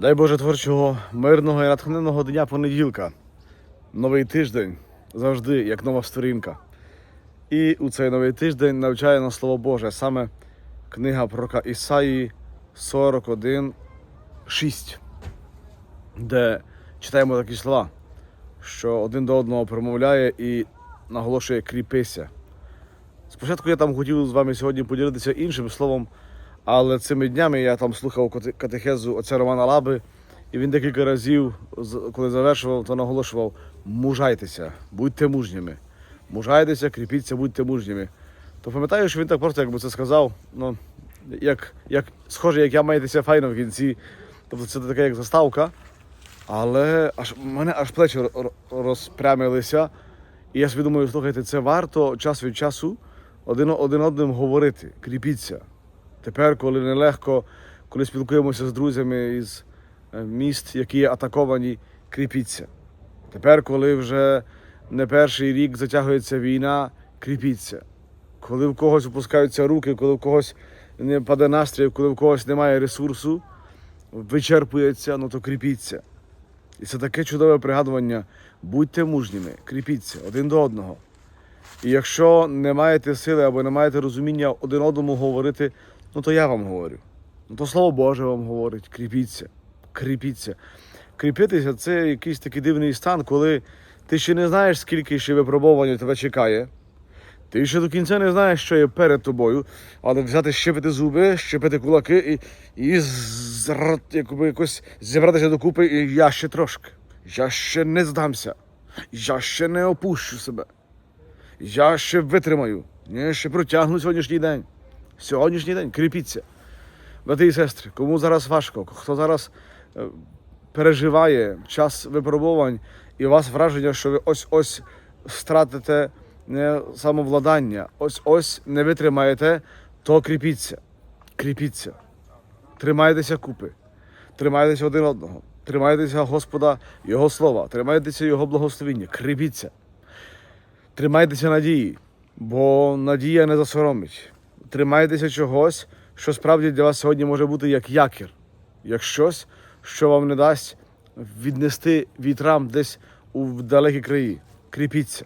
Дай Боже творчого, мирного і натхненного дня понеділка. Новий тиждень завжди як нова сторінка. І у цей новий тиждень навчає нас Слово Боже, саме книга пророка Ісаї 41, 6, де читаємо такі слова, що один до одного промовляє і наголошує кріпися. Спочатку я там хотів з вами сьогодні поділитися іншим словом, але цими днями я там слухав катехезу отця Романа Лаби, і він декілька разів, коли завершував, то наголошував: мужайтеся, будьте мужніми. Мужайтеся, кріпіться, будьте мужніми. То пам'ятаю, що він так просто якби це сказав. Ну, як, як, схоже, як я маєтеся файно в кінці. Тобто це така як заставка. Але аж мене аж плечі ро- ро- розпрямилися. І я собі слухайте, це варто час від часу один, один одним говорити, кріпіться. Тепер, коли нелегко, коли спілкуємося з друзями із е, міст, які є атаковані, кріпіться. Тепер, коли вже не перший рік затягується війна, кріпіться. Коли в когось опускаються руки, коли в когось не паде настрій, коли в когось немає ресурсу, вичерпується, ну то кріпіться. І це таке чудове пригадування. Будьте мужніми, кріпіться один до одного. І якщо не маєте сили або не маєте розуміння один одному говорити, ну то я вам говорю. Ну то слово Боже вам говорить, кріпіться, кріпіться. Кріпитися це якийсь такий дивний стан, коли ти ще не знаєш, скільки ще випробування тебе чекає. Ти ще до кінця не знаєш, що є перед тобою, але взяти щепити зуби, щепити кулаки і, і зра- якби якось зібратися докупи, і я ще трошки. Я ще не здамся. Я ще не опущу себе. Я ще витримаю. Я ще протягну сьогоднішній день. Сьогоднішній день кріпіться. Брати і сестри, кому зараз важко, хто зараз е, переживає час випробувань, і у вас враження, що ви ось-ось стратите не самовладання, ось-ось не витримаєте, то кріпіться. Кріпіться. Тримайтеся купи, тримайтеся один одного, тримайтеся Господа, Його слова, тримайтеся Його благословіння, кріпіться. Тримайтеся надії, бо надія не засоромить. Тримайтеся чогось, що справді для вас сьогодні може бути як якір, як щось, що вам не дасть віднести вітрам десь у далекі краї. Кріпіться.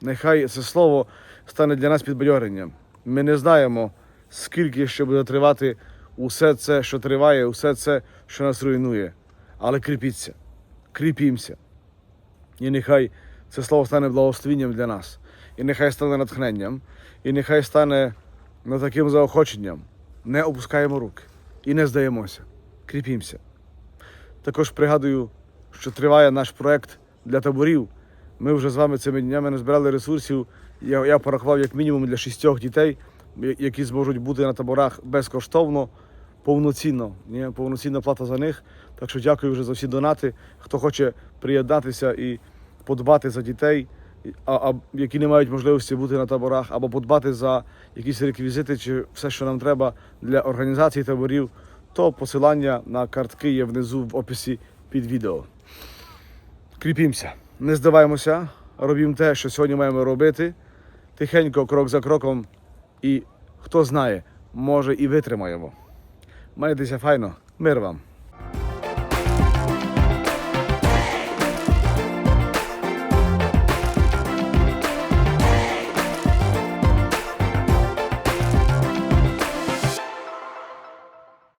Нехай це слово стане для нас підбадьоренням. Ми не знаємо, скільки ще буде тривати усе це, що триває, усе це, що нас руйнує. Але кріпіться, кріпімося. І нехай це слово стане благословенням для нас. І нехай стане натхненням, і нехай стане ну, таким заохоченням. Не опускаємо руки і не здаємося. Кріпімося. Також пригадую, що триває наш проект для таборів. Ми вже з вами цими днями назбирали ресурсів. Я, я порахував як мінімум для шістьох дітей, які зможуть бути на таборах безкоштовно, повноцінно. Ні? Повноцінна плата за них. Так що дякую вже за всі донати. Хто хоче приєднатися і подбати за дітей, а, а, які не мають можливості бути на таборах, або подбати за якісь реквізити чи все, що нам треба для організації таборів, то посилання на картки є внизу в описі під відео. Кріпімося, не здаваємося, робімо те, що сьогодні маємо робити, тихенько, крок за кроком, і хто знає, може і витримаємо. Майтеся файно, мир вам!